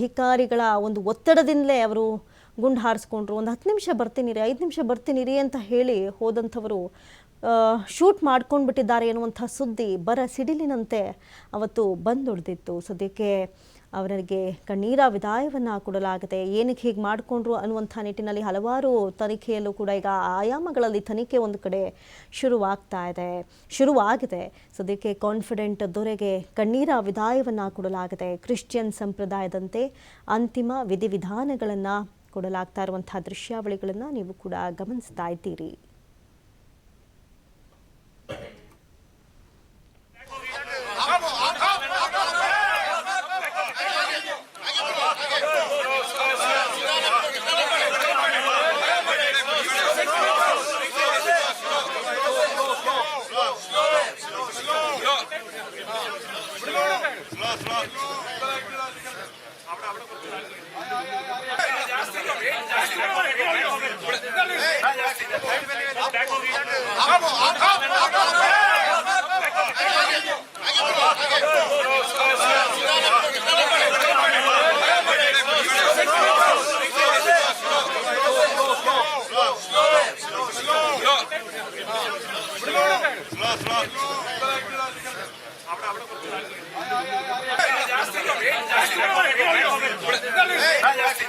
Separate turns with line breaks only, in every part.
ಅಧಿಕಾರಿಗಳ ಒಂದು ಒತ್ತಡದಿಂದಲೇ ಅವರು ಗುಂಡು ಹಾರಿಸ್ಕೊಂಡ್ರು. ಒಂದು ಹತ್ತು ನಿಮಿಷ ಬರ್ತೀನಿರಿ, ಐದು ನಿಮಿಷ ಬರ್ತೀನಿರಿ ಅಂತ ಹೇಳಿ ಹೋದಂಥವರು ಶೂಟ್ ಮಾಡ್ಕೊಂಡ್ಬಿಟ್ಟಿದ್ದಾರೆ ಎನ್ನುವಂಥ ಸುದ್ದಿ ಬರ ಸಿಡಿಲಿನಂತೆ ಅವತ್ತು ಬಂದೊಡ್ದಿತ್ತು. ಸದ್ಯಕ್ಕೆ ಅವರಿಗೆ ಕಣ್ಣೀರ ವಿದಾಯವನ್ನು ಕೊಡಲಾಗಿದೆ ಏನಕ್ಕೆ ಹೀಗೆ ಮಾಡಿಕೊಂಡ್ರು ಅನ್ನುವಂಥ ನಿಟ್ಟಿನಲ್ಲಿ ಹಲವಾರು ತನಿಖೆಯಲ್ಲೂ ಕೂಡ ಈಗ ಆಯಾಮಗಳಲ್ಲಿ ತನಿಖೆ ಒಂದು ಕಡೆ ಶುರುವಾಗ್ತಾ ಇದೆ, ಶುರುವಾಗಿದೆ. ಸದ್ಯಕ್ಕೆ ಕಾನ್ಫಿಡೆಂಟ್ ದೊರೆಗೆ ಕಣ್ಣೀರ ವಿದಾಯವನ್ನು ಕೊಡಲಾಗಿದೆ ಕ್ರಿಶ್ಚಿಯನ್ ಸಂಪ್ರದಾಯದಂತೆ ಅಂತಿಮ ವಿಧಿವಿಧಾನಗಳನ್ನು ಕೊಡಲಾಗ್ತಾ ಇರುವಂತಹ ದೃಶ್ಯಾವಳಿಗಳನ್ನು ನೀವು ಕೂಡ ಗಮನಿಸ್ತಾ ಇದ್ದೀರಿ.
Slow, slow. ಜಾಸ್ತಿ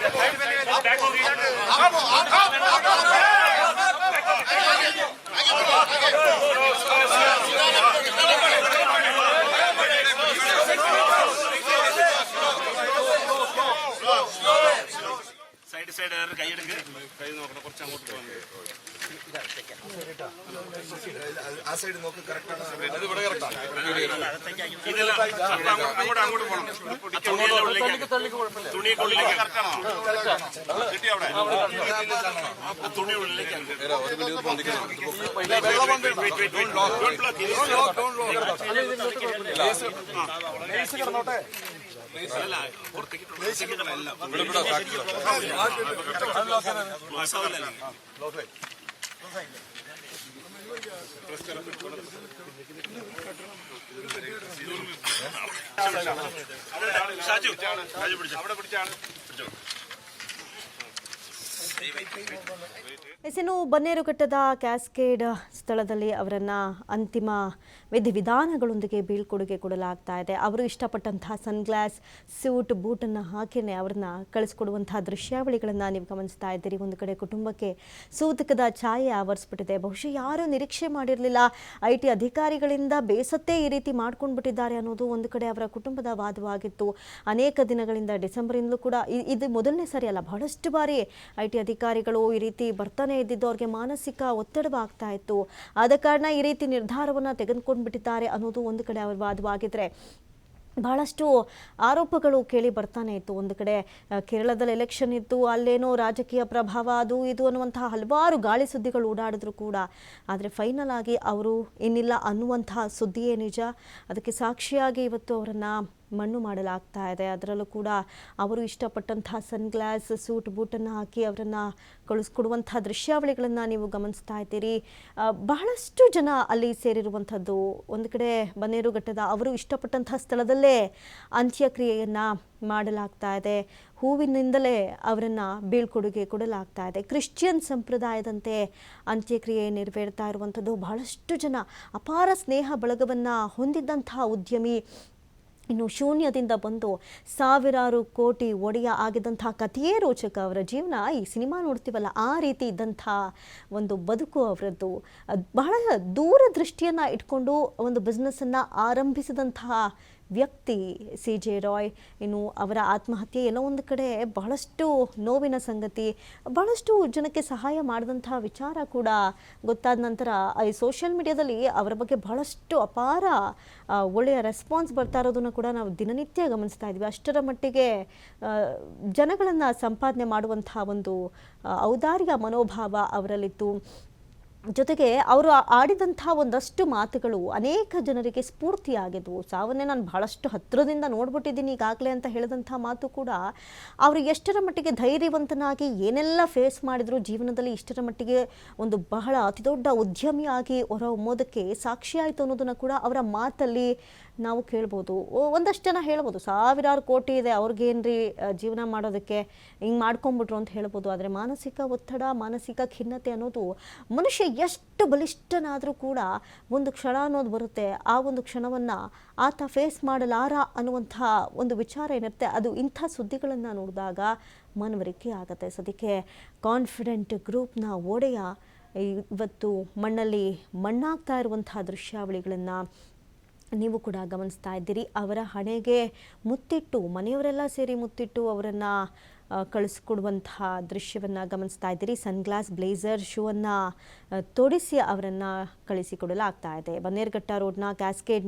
സൈഡ് കൈയെടുക്ക് കൈ നോക്കണം കുറച്ച് അങ്ങോട്ട്
ആ സൈഡ് നോക്ക്
അങ്ങോട്ട് അങ്ങോട്ട് പോകണം തുണി ഉള്ളിലേക്ക് കറക്റ്റാണോ കിട്ടി അവിടെ. തുണി ഉള്ളിലേക്ക് കിടന്നോട്ടെ. ഷാജു ഷാജു പിടിച്ചോ അവിടെ പിടിച്ചാണ് പിടിച്ചോ
ಎಸ್ ಇನ್ನು ಬನ್ನೇರುಘಟ್ಟದ ಕ್ಯಾಸ್ಕೇಡ್ ಸ್ಥಳದಲ್ಲಿ ಅವರನ್ನ ಅಂತಿಮ ವಿಧಿವಿಧಾನಗಳೊಂದಿಗೆ ಬೀಳ್ಕೊಡುಗೆ ಕೊಡಲಾಗ್ತಾ ಇದೆ. ಅವರು ಇಷ್ಟಪಟ್ಟಂತಹ ಸನ್ಗ್ಲಾಸ್, ಸೂಟ್, ಬೂಟನ್ನು ಹಾಕಿನೇ ಅವ್ರನ್ನ ಕಳಿಸ್ಕೊಡುವಂತಹ ದೃಶ್ಯಾವಳಿಗಳನ್ನು ನೀವು ಗಮನಿಸ್ತಾ ಇದ್ದೀರಿ. ಒಂದು ಕಡೆ ಕುಟುಂಬಕ್ಕೆ ಸೂತಕದ ಛಾಯೆ ಆವರಿಸ್ಬಿಟ್ಟಿದೆ. ಬಹುಶಃ ಯಾರೂ ನಿರೀಕ್ಷೆ ಮಾಡಿರಲಿಲ್ಲ. ಐ ಟಿ ಅಧಿಕಾರಿಗಳಿಂದ ಬೇಸತ್ತೇ ಈ ರೀತಿ ಮಾಡ್ಕೊಂಡ್ಬಿಟ್ಟಿದ್ದಾರೆ ಅನ್ನೋದು ಒಂದು ಕಡೆ ಅವರ ಕುಟುಂಬದ ವಾದವಾಗಿತ್ತು. ಅನೇಕ ದಿನಗಳಿಂದ ಡಿಸೆಂಬರಿಂದಲೂ ಕೂಡ ಇದು ಮೊದಲನೇ ಸರಿ ಅಲ್ಲ, ಬಹಳಷ್ಟು ಬಾರಿ ಐ ಟಿ ಅಧಿಕಾರಿಗಳು ಈ ರೀತಿ ಬರ್ತಾನೆ ಇದ್ದಿದ್ದು ಅವ್ರಿಗೆ ಮಾನಸಿಕ ಒತ್ತಡವಾಗ್ತಾ ಇತ್ತು. ಆದ ಕಾರಣ ಈ ರೀತಿ ನಿರ್ಧಾರವನ್ನು ತೆಗೆದುಕೊಂಡು ಬಿಟ್ಟಿದ್ದಾರೆ ಅನ್ನೋದು ಒಂದು ಕಡೆ ಅವರ ವಾದವಾಗಿದ್ರೆ ಬಹಳಷ್ಟು ಆರೋಪಗಳು ಕೇಳಿ ಬರ್ತಾನೆ ಇತ್ತು. ಒಂದು ಕಡೆ ಕೇರಳದಲ್ಲಿ ಎಲೆಕ್ಷನ್ ಇತ್ತು ಅಲ್ಲೇನೋ ರಾಜಕೀಯ ಪ್ರಭಾವ, ಅದು ಇದು ಅನ್ನುವಂತಹ ಹಲವಾರು ಗಾಳಿ ಸುದ್ದಿಗಳು ಓಡಾಡಿದ್ರು ಕೂಡ. ಆದರೆ ಫೈನಲ್ ಆಗಿ ಅವರು ಏನಿಲ್ಲ ಅನ್ನುವಂತಹ ಸುದ್ದಿಯೇ ನಿಜ. ಅದಕ್ಕೆ ಸಾಕ್ಷಿಯಾಗಿ ಇವತ್ತು ಅವರನ್ನು ಮಣ್ಣು ಮಾಡಲಾಗ್ತಾ ಇದೆ. ಅದರಲ್ಲೂ ಕೂಡ ಅವರು ಇಷ್ಟಪಟ್ಟಂತಹ ಸನ್ಗ್ಲಾಸ್ ಸೂಟ್ ಬೂಟನ್ನು ಹಾಕಿ ಅವರನ್ನು ಕಳಿಸ್ಕೊಡುವಂತಹ ದೃಶ್ಯಾವಳಿಗಳನ್ನು ನೀವು ಗಮನಿಸ್ತಾ ಇದ್ದೀರಿ. ಬಹಳಷ್ಟು ಜನ ಅಲ್ಲಿ ಸೇರಿರುವಂಥದ್ದು. ಒಂದು ಕಡೆ ಬನ್ನೇರುಘಟ್ಟದ ಅವರು ಇಷ್ಟಪಟ್ಟಂತಹ ಸ್ಥಳದಲ್ಲೇ ಅಂತ್ಯಕ್ರಿಯೆಯನ್ನು ಮಾಡಲಾಗ್ತಾ ಇದೆ. ಹೂವಿನಿಂದಲೇ ಅವರನ್ನು ಬೀಳ್ಕೊಡುಗೆ ಕೊಡಲಾಗ್ತಾ ಇದೆ. ಕ್ರಿಶ್ಚಿಯನ್ ಸಂಪ್ರದಾಯದಂತೆ ಅಂತ್ಯಕ್ರಿಯೆ ನೆರವೇರ್ತಾ ಇರುವಂಥದ್ದು. ಬಹಳಷ್ಟು ಜನ ಅಪಾರ ಸ್ನೇಹ ಬಳಗವನ್ನು ಹೊಂದಿದ್ದಂತಹ ಉದ್ಯಮಿ ಇನ್ನು ಶೂನ್ಯದಿಂದ ಬಂದು ಸಾವಿರಾರು ಕೋಟಿ ಒಡೆಯ ಆಗಿದ್ದಂಥ ಕಥೆಯೇ ರೋಚಕ ಅವರ ಜೀವನ. ಈ ಸಿನಿಮಾ ನೋಡ್ತೀವಲ್ಲ, ಆ ರೀತಿ ಇದ್ದಂಥ ಒಂದು ಬದುಕು ಅವರದ್ದು. ಬಹಳ ಬಹಳ ದೂರದೃಷ್ಟಿಯನ್ನು ಇಟ್ಕೊಂಡು ಒಂದು ಬಿಸ್ನೆಸ್ಸನ್ನು ಆರಂಭಿಸಿದಂತಹ ವ್ಯಕ್ತಿ ಸಿ ಜೆ ರಾಯ್, ಇನ್ನು ಅವರ ಆತ್ಮಹತ್ಯೆ ಎಲ್ಲ ಒಂದು ಕಡೆ ಬಹಳಷ್ಟು ನೋವಿನ ಸಂಗತಿ, ಬಹಳಷ್ಟು ಜನಕ್ಕೆ ಸಹಾಯ ಮಾಡಿದಂತಹ ವಿಚಾರ ಕೂಡ ಗೊತ್ತಾದ ನಂತರ ಈ ಸೋಷಿಯಲ್ ಮೀಡಿಯಾದಲ್ಲಿ ಅವರ ಬಗ್ಗೆ ಬಹಳಷ್ಟು ಅಪಾರ ಒಳ್ಳೆಯ ರೆಸ್ಪಾನ್ಸ್ ಬರ್ತಾ ಇರೋದನ್ನು ಕೂಡ ನಾವು ದಿನನಿತ್ಯ ಗಮನಿಸ್ತಾ ಇದ್ವಿ. ಅಷ್ಟರ ಮಟ್ಟಿಗೆ ಜನಗಳನ್ನು ಸಂಪಾದನೆ ಮಾಡುವಂತಹ ಒಂದು ಔದಾರ್ಯ ಮನೋಭಾವ ಅವರಲ್ಲಿತ್ತು. ಜೊತೆಗೆ ಅವರು ಆಡಿದಂಥ ಒಂದಷ್ಟು ಮಾತುಗಳು ಅನೇಕ ಜನರಿಗೆ ಸ್ಫೂರ್ತಿಯಾಗಿದ್ವು. ಸಾವನ್ನೇ ನಾನು ಬಹಳಷ್ಟು ಹತ್ತಿರದಿಂದ ನೋಡ್ಬಿಟ್ಟಿದ್ದೀನಿ ಈಗಾಗಲೇ ಅಂತ ಹೇಳಿದಂಥ ಮಾತು ಕೂಡ ಅವರು ಎಷ್ಟರ ಮಟ್ಟಿಗೆ ಧೈರ್ಯವಂತನಾಗಿ ಏನೆಲ್ಲ ಫೇಸ್ ಮಾಡಿದ್ರು ಜೀವನದಲ್ಲಿ ಇಷ್ಟರ ಮಟ್ಟಿಗೆ ಒಂದು ಬಹಳ ಅತಿದೊಡ್ಡ ಉದ್ಯಮಿಯಾಗಿ ಹೊರಹೊಮ್ಮೋದಕ್ಕೆ ಸಾಕ್ಷಿಯಾಯಿತು ಅನ್ನೋದನ್ನು ಕೂಡ ಅವರ ಮಾತಲ್ಲಿ ನಾವು ಕೇಳ್ಬೋದು. ಒಂದಷ್ಟು ಜನ ಹೇಳ್ಬೋದು. ಸಾವಿರಾರು ಕೋಟಿ ಇದೆ, ಅವ್ರಿಗೇನ್ರಿ ಜೀವನ ಮಾಡೋದಕ್ಕೆ ಹಿಂಗೆ ಮಾಡ್ಕೊಂಬಿಟ್ರು ಅಂತ ಹೇಳ್ಬೋದು. ಆದರೆ ಮಾನಸಿಕ ಒತ್ತಡ, ಮಾನಸಿಕ ಖಿನ್ನತೆ ಅನ್ನೋದು ಮನುಷ್ಯ ಎಷ್ಟು ಬಲಿಷ್ಠನಾದರೂ ಕೂಡ ಒಂದು ಕ್ಷಣ ಅನ್ನೋದು ಬರುತ್ತೆ. ಆ ಒಂದು ಕ್ಷಣವನ್ನು ಆತ ಫೇಸ್ ಮಾಡಲಾರ ಅನ್ನುವಂಥ ಒಂದು ವಿಚಾರ ಏನಿರುತ್ತೆ, ಅದು ಇಂಥ ಸುದ್ದಿಗಳನ್ನು ನೋಡಿದಾಗ ಮನವರಿಕೆ ಆಗುತ್ತೆ. ಸದ್ಯಕ್ಕೆ ಕಾನ್ಫಿಡೆಂಟ್ ಗ್ರೂಪ್ನ ಒಡೆಯ ಇವತ್ತು ಮಣ್ಣಲ್ಲಿ ಮಣ್ಣಾಗ್ತಾ ಇರುವಂತಹ ದೃಶ್ಯಾವಳಿಗಳನ್ನು ನೀವು ಕೂಡ ಗಮನಿಸ್ತಾ ಇದ್ದೀರಿ. ಅವರ ಹಣೆಗೆ ಮುತ್ತಿಟ್ಟು, ಮನೆಯವರೆಲ್ಲ ಸೇರಿ ಮುತ್ತಿಟ್ಟು ಅವರನ್ನು ಕಳಿಸ್ಕೊಡುವಂತಹ ದೃಶ್ಯವನ್ನು ಗಮನಿಸ್ತಾ ಇದ್ದೀರಿ. ಸನ್ಗ್ಲಾಸ್ ಬ್ಲೇಸರ್ ಶೂವನ್ನು ತೊಡಿಸಿ ಅವರನ್ನು ಕಳಿಸಿಕೊಡಲಾಗ್ತಾ ಇದೆ. ಬನ್ನೇರ್ಘಟ್ಟ ರೋಡ್ನ ಕ್ಯಾಸ್ಕೇಡ್